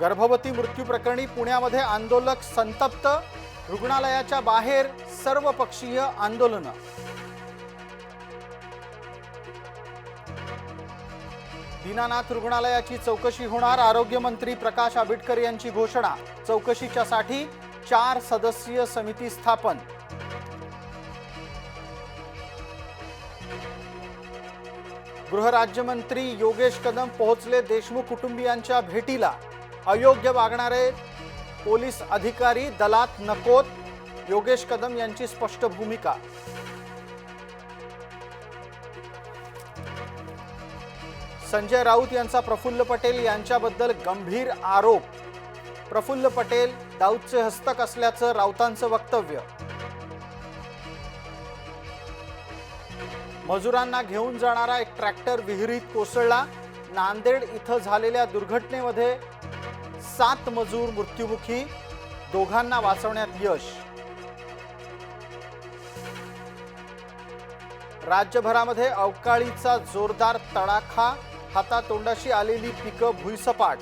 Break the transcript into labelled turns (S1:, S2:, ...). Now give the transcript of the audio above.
S1: गर्भवती मृत्यू प्रकरणी पुण्यामध्ये आंदोलक संतप्त. रुग्णालयाच्या बाहेर सर्वपक्षीय आंदोलनं. दीनानाथ रुग्णालयाची चौकशी होणार आरोग्यमंत्री प्रकाश आंबेडकर यांची घोषणा. चौकशीच्या साठी चार सदस्यीय समिती स्थापन. गृहराज्यमंत्री योगेश कदम पोहोचले देशमुख कुटुंबियांच्या भेटीला. अयोग्य वागणारे पोलीस अधिकारी दलात नकोत. योगेश कदम यांची स्पष्ट भूमिका. संजय राऊत यांचा प्रफुल्ल पटेल यांच्याबद्दल गंभीर आरोप. प्रफुल्ल पटेल दाऊदचे हस्तक असल्याचं राऊतांचं वक्तव्य. मजुरांना घेऊन जाणारा एक ट्रॅक्टर विहिरीत कोसळला. नांदेड इथं झालेल्या दुर्घटनेमध्ये सात मजूर मृत्युमुखी दोघांना वाचवण्यात यश. राज्यभरामध्ये अवकाळीचा जोरदार तडाखा हातातोंडाशी आलेली पिकं भुईसपाट.